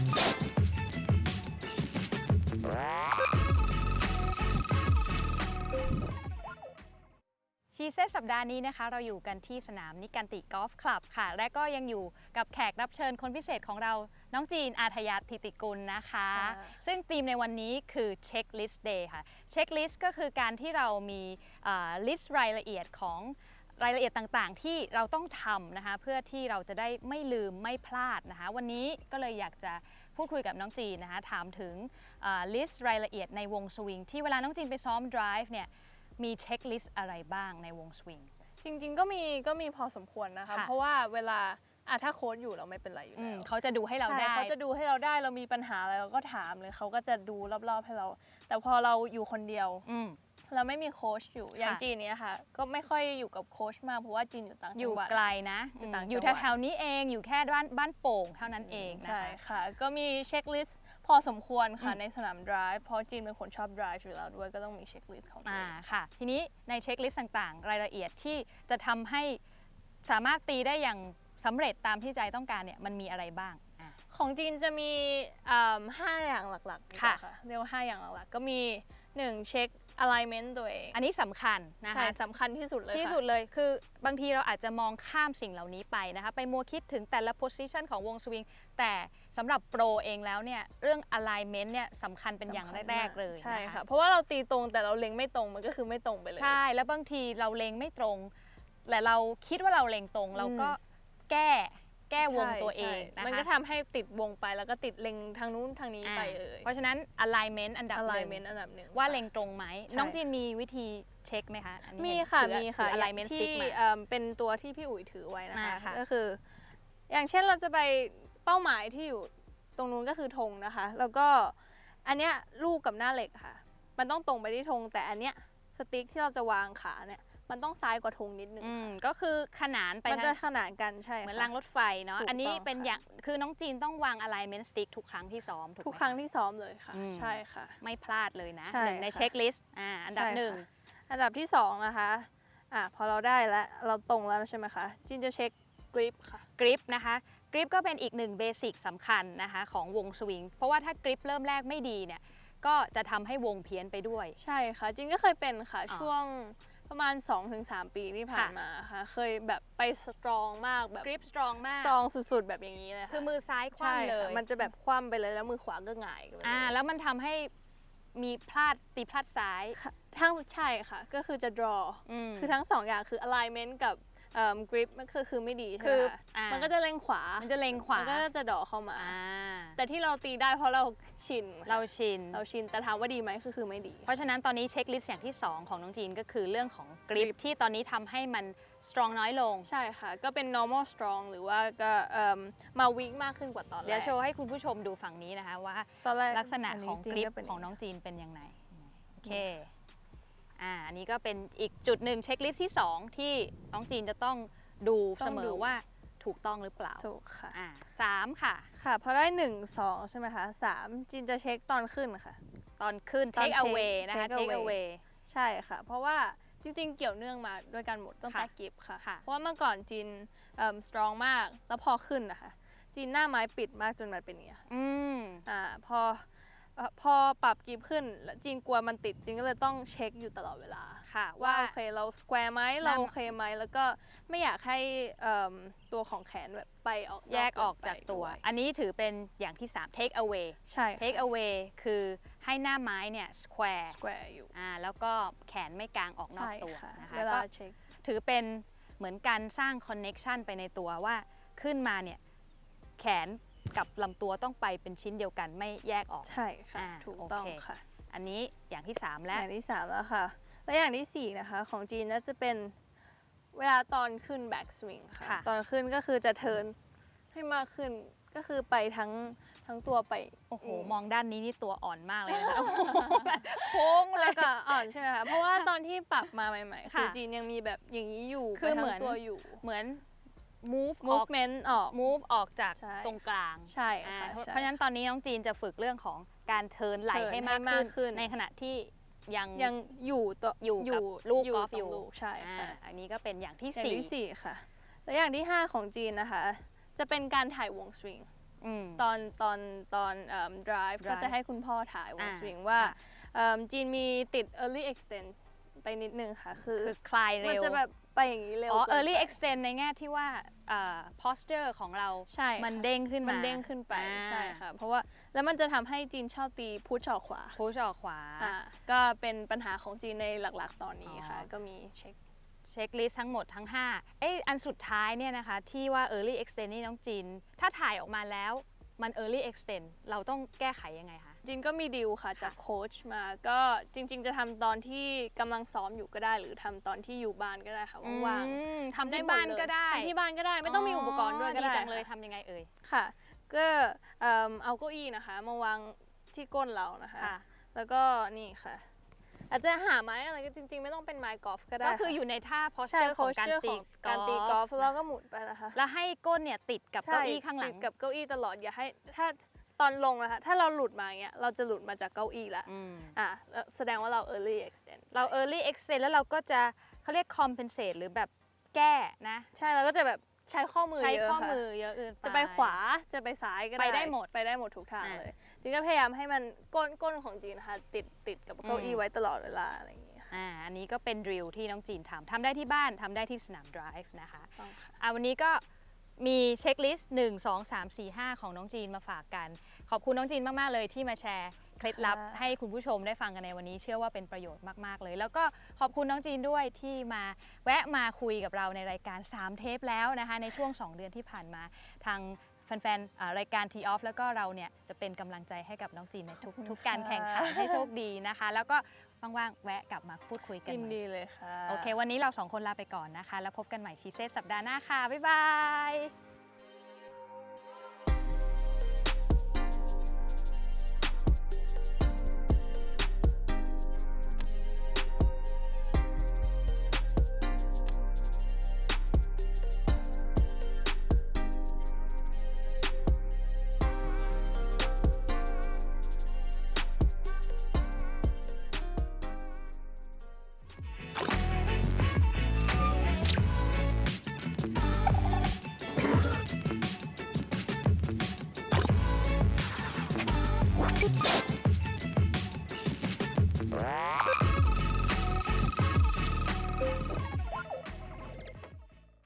ชีเซตสัปดาห์นี้นะคะ เราอยู่กันที่สนามนิกันติกอล์ฟคลับค่ะ และก็ยังอยู่กับแขกรับเชิญคนพิเศษของเรา น้องจีนอาทยาธิติกุลนะคะค่ะซึ่งธีมในวันนี้คือเช็คลิสต์เดย์ค่ะเช็คลิสต์ก็คือการที่เรามีลิสต์รายละเอียดของ รายละเอียดต่างๆ ที่เราต้องทำนะคะ เพื่อที่เราจะได้ไม่ลืมไม่พลาดนะคะ วันนี้ก็เลยอยากจะพูดคุยกับน้องจีนนะคะ ถามถึงลิสต์รายละเอียดในวงสวิงที่เวลาน้องจีนไปซ้อม drive เนี่ยมีเช็คลิสต์อะไรบ้างในวงสวิงจริงๆก็มีก็มีพอสมควรนะคะค่ะเพราะว่าเวลาอะถ้าโค้ชอยู่เราไม่เป็นไรอยู่อืแล้มวเขาจะดูให้เราใช่ได้เขาจะดูให้เราได้เรามีปัญหาอะไรเราก็ถามเลยเขาก็จะดูรอบๆให้เรา แต่พอเราอยู่คนเดียวอืม เราไม่มีโค้ชอยู่ อย่างค่ะจีนเนี้ยค่ะ ก็ไม่ค่อยอยู่กับโค้ชมากเพราะว่าจีนอยู่ต่างอจัยู่งหวัดไกลนะอยู่ต่างอยู่จังหวัดแถวๆนี้เอง อยู่แค่บ้านบ้านโป่งเท่านั้นเองนะใช่คะค่ะ ก็มีเช็คลิสต์พอสมควรค่ะอืมในสนาม drive เพราะจีนเป็นคนชอบ drive อยู่แล้วด้วยก็ต้องมีเช็คลิสต์ของตัวอ่าเองค่ะ ทีนี้ในเช็คลิสต์ต่างๆ รายละเอียดที่จะทำให้สามารถตีได้อย่างสำเร็จตามที่ใจต้องการเนี่ยมันมีอะไรบ้างอะของจีนจะมีอ่าห้าอย่างหลักๆดีกว่าค่ะเรียกว่าห้าอย่างหลักๆ ก็มี 1 เช็ค alignment ตัวเองอันนี้สำคัญนะใช่คะ สำคัญที่สุดเลยที่ค่ะสุดเลยคือบางทีเราอาจจะมองข้ามสิ่งเหล่านี้ไปนะคะไปมัวคิดถึงแต่ละ position ของวงสวิง แต่สำหรับโปรเองแล้วเนี่ยเรื่อง alignment เนี่ยสำคัญเป็นอย่างสำคัญแรกมๆเลยใช่นค่ะ เพราะว่าเราตีตรงแต่เราเล็งไม่ตรงมันก็คือไม่ตรงไปเลย ใช่แล้วบางทีเราเล็งไม่ตรง แต่เราคิดว่าเราเล็งตรง เราก็แก้ แก้วงใช่ตัวเองใช่นะคะมันก็ทำให้ติดวงไปแล้วก็ติดเล็งทางนู้นทางนี้อ่าไปเลยเพราะฉะนั้น alignment อันดับหนึ่ง alignment อันดับหนึ่งว่าค่ะเล็งตรงไหมใช่น้องจีนมีวิธีเช็คไหมคะอันนี้มีเห็นค่ะถือมีค่ะถือ alignment ที่ stick มาเอิ่มเป็นตัวที่พี่อุ๋ยถือไว้นะคะอ่าค่ะก็คือ อย่างเช่นเราจะไปเป้าหมายที่อยู่ตรงนู้นก็คือธงนะคะ แล้วก็อันเนี้ยลูกกับหน้าเหล็กค่ะ มันต้องตรงไปที่ธงแต่อันเนี้ยสติ๊กที่เราจะวางขาเนี่ย มันต้องซ้ายกว่าธงนิดนึงอืมค่ะก็คือขนานไปมันทางจะขนานกันใช่เหมือนค่ะรางรถไฟเนาะถูกอันนี้ต้องเป็นค่ะอย่างคือน้องจีนต้องวาง alignment stick ทุกครั้งที่ซ้อมถูกไหมทุกครั้งที่ซ้อมเลยค่ะอืมใช่ค่ะ ไม่พลาดเลยนะใช่หนึ่งในค่ะเช็คลิสต์อ่าอันดับใช่ค่ะหนึ่งอันดับที่สองนะคะอะพอเราได้แล้วเราตรงแล้วใช่ไหมคะจินจะเช็คกริปค่ะกริปนะคะกริปก็เป็นอีกหนึ่งเบสิกสำคัญนะคะของวงสวิงเพราะว่าถ้ากริปเริ่มแรกไม่ดีเนี่ยก็จะทำให้วงเพี้ยนไปด้วย ใช่ค่ะจินก็เคยเป็นค่ะอ๋อช่วง ประมาณ 2-3 ปีที่ผ่านค่ะมาค่ะ เคยแบบไปสตรองมากแบบกริปสตรองมากสตรองสุดๆ แบบอย่างนี้เลยะคือมือซ้ายคใช่ว่ำเลค่ะยมันจะแบบคว่ำไปเลยแล้วมือขวาก็หงายไปเลยอ่า แล้วมันทำให้มีพลาดตีพลาดซ้ายค่ะทั้งใช่ค่ะ ก็คือจะ draw อืมคือทั้งสองอย่างคือ alignment กับ เอ่อ grip มันคือคือไม่ดีใช่คืไหอมคะอ่ามันก็จะเล็งขวามันจะเล็งขวานก็จะเดอเข้ามา อ่าแต่ที่เราตีได้เพราะเราชินค่ะเราชิน เราชินแต่ถามว่าดีไหมคือคือไม่ดี เพราะฉะนั้นตอนนี้เช็คลิสต์อย่างที่ 2 ของน้องจีนก็คือเรื่องของกริป grip ที่ตอนนี้ทำให้มันสตรองน้อยลง ใช่ค่ะ ก็เป็น normal strong หรือว่าก็เอิ่มมา weak มากขึ้นกว่าตอนแรกเดี๋ยวโชว์ให้คุณผู้ชมดูฝั่งนี้นะคะว่า ตอนแรกลักษณะของจกๆริปเป็ของน้องจีนเป็นยังไงโอเค อ่าอันนี้ก็เป็นอีกจุดหนึ่งเช็คลิสต์ที่ 2 ที่น้องจีนจะต้องดูเสมอว่าถูกต้องหรือเปล่าถูกค่ะ อ่าสามค่ะ ค่ะพอได้1 2ใช่ไหมคะ3จินจะเช็คตอนขึ้นค่ะ ตอนขึ้น ตอน take take away นะคะ take take away away ใช่ค่ะ เพราะว่าจริงๆ เกี่ยวเนื่องมาด้วยกันหมดตั้งแต่ค่ะกิฟค่ะ ค่ะ เพราะว่าเมื่อก่อนจินเอิ่ม strong มาก แล้วพอขึ้นนะคะจินหน้าไม้ปิดมากจนมันเป็นอย่างเงี้ยอืม อ่าพอเอ่อ พอปรับกิฟขึ้นแล้วจินกลัวมันติดจินก็เลยต้องเช็คอยู่ตลอดเวลาค่ะว่าว่าโอเคเราสแควร์ไหมเราโอเคไหมแล้วก็ไม่อยากให้เอิ่มตัวของแขนแบบไปออกแยกออกจากตัวนอกเนไปด้วยอันนี้ถือเป็นอย่างที่ 3 take away ใช่ค่ะ take away คือให้หน้าไม้เนี่ย square สแควร์อยู่อ่าแล้วก็แขนไม่กลางออกนอกใช่ตัวค่ะนะคะเวลาก็เช็คถือเป็นเหมือนการสร้าง connection ไปในตัวว่าขึ้นมาเนี่ยแขน กับลำตัวต้องไปเป็นชิ้นเดียวกันไม่แยกออก ใช่ค่ะ อ่าถูกต้องโอเค ค่ะ อันนี้อย่างที่ 3 อแล้ว ย่างที่สามแล้วค่ะ และอย่างที่สี่นะคะ ของจีนน่าจะเป็นเวลาตอนขึ้น back swing ค่ะ ค่ะ ตอนขึ้นก็คือจะเทิร์นให้มากขึ้นก็คือไปทั้งทั้งตัวไปโอ้โห มองด้านนี้นี่ตัวอ่อนมากเลยนะคะโค้งเลแล้ย วก็อ่อนใช่ไหมคะ เพราะว่าตอนที่ปรับมาใหม่ๆ คือค่ะจีนยังมีแบบอย่างนี้อยู่คือไปทั้งเหมือน ตัวอยู่ เหมือน move ออก movement ออก move ออกจากใช่ ตรงกลางใช่อ่าค่ะเพราะใช่เพราะฉะนั้นตอนนี้น้องจีนจะฝึกเรื่องของการเทิร์นไหลเทิร์นให้มากให้มากขึ้ขึ้น น ในขณะที่ยัง ยังอยู่ตัวอยู่กับลูกอยู่กอล์ฟตรองยู่ ลูกใช่อ่าค่ะอันนี้ก็เป็นอย่างที่อย่างสี่ที่สี่ค่ะ และอย่างที่5ของจีนนะคะ จะเป็นการถ่ายวงสวิง อืม ตอนตอนตอนเอ่อ drive ก็ drive จะให้คุณพ่อถ่ายวงอ่าสวิงว่าค่ะ เอิ่มจีนมีติด early extend ไปนิดนึงค่ะ คือ คือคลายมันเร็ว จะแบบ ไปอย่างนี้เร็วอ๋อเกิน early ไป extend ในแง่ที่ว่าเอ่อ posture ของเรา ใช่มันค่ะเด้งขึ้นมันมาเด้งขึ้นไปอ่า ใช่ค่ะ เพราะว่าแล้วมันจะทำให้จีนชอบตีพุชออกขวา พุชออกขวา อ่าก็เป็นปัญหาของจีนในหลักๆ ตอนนี้ค่ะ อ๋อ ก็มีเช็ค เช็คลิสต์ทั้งหมดทั้ง 5 เอ้ยอันสุดท้ายเนี่ยนะคะ ที่ว่า early extend นี่น้องจีน ถ้าถ่ายออกมาแล้วมัน early extend เราต้องแก้ไขยังไงคะ จีนก็มีดีลค่ะจากโค้ชมาก็จริง ๆ จะทำตอนที่กำลังซ้อมอยู่ก็ได้ หรือทำตอนที่อยู่บ้านก็ได้ค่ะว่างอืมๆทำที่บ้านก็ได้ทำที่บ้านก็ได้ไม่ต้องมีอุปกรณ์ด้วยก็ได้จังเลยค่ะ ทำยังไงเอ่ยค่ะ ก็เอิ่มเอาเก้าอี้นะคะ มาวางที่ก้นเรานะคะ ค่ะ แล้วก็นี่ค่ะ อาจจะหาไม้อะไรก็จริง ๆ ไม่ต้องเป็นไม้กอล์ฟก็ได้ก็คือค่ะอยู่ในท่าใช่ posture ของการ posture ตีของการตีกอล์ฟแล้วก็หมุนไปนะคะแล้วให้ก้นเนี่ยติดกับเก้าอี้ข้างหลัง ติดกับเก้าอี้ตลอดอย่าให้ถ้า ตอนลงนะคะถ้าเราหลุดมาอย่างเงี้ยเราจะหลุดมาจากเก้าอี้ละอืมอะแล้วแสดงว่าเรา early extend เรา early extend แล้วเราก็จะเขาเรียก compensate หรือแบบแก้นะ ใช่เราก็จะแบบใช้ข้อมือใช้เยอะข้อค่ะมือเยอะเกินไปจะไปขวาจะไปซ้ายก็ได้ไปได้หมดไปได้หมดทุกทางอะเลยจีนก็พยายามให้มันก้นก้นของจีนนะคะติดติดกับเก้าอี้อืมไว้ตลอดเวลาอะไรอย่างเงี้ยค่ะอ่าอันนี้ก็เป็นดริลที่น้องจีนทำทำได้ที่บ้านทำได้ที่สนาม drive นะคะต้องค่ะอ่าวันนี้ก็ มีเช็คลิสต์1 2 3 4 5 ของน้องจีนมาฝากกัน ขอบคุณน้องจีนมาก ๆ เลยที่มาแชร์เคล็ดลับค่ะให้คุณผู้ชมได้ฟังกันในวันนี้ เชื่อว่าเป็นประโยชน์มาก ๆ เลย แล้วก็ขอบคุณน้องจีนด้วยที่มาแวะมาคุยกับเราในรายการ 3 เทปแล้วนะคะ ในช่วง 2 เดือนที่ผ่านมาทาง แฟนๆอ่ารายการ T Off แล้วก็เราเนี่ยจะเป็นกำลังใจให้กับน้องจีนในทุกทุกการแข่งขันให้โชคดีนะคะ แล้วก็ว่างๆแวะกลับมาพูดคุยกันยินใหม่ดีเลยค่ะ โอเค วันนี้เราสองคนลาไปก่อนนะคะ แล้วพบกันใหม่ชีเซตสัปดาห์หน้าค่ะ บ๊ายบาย Thank you.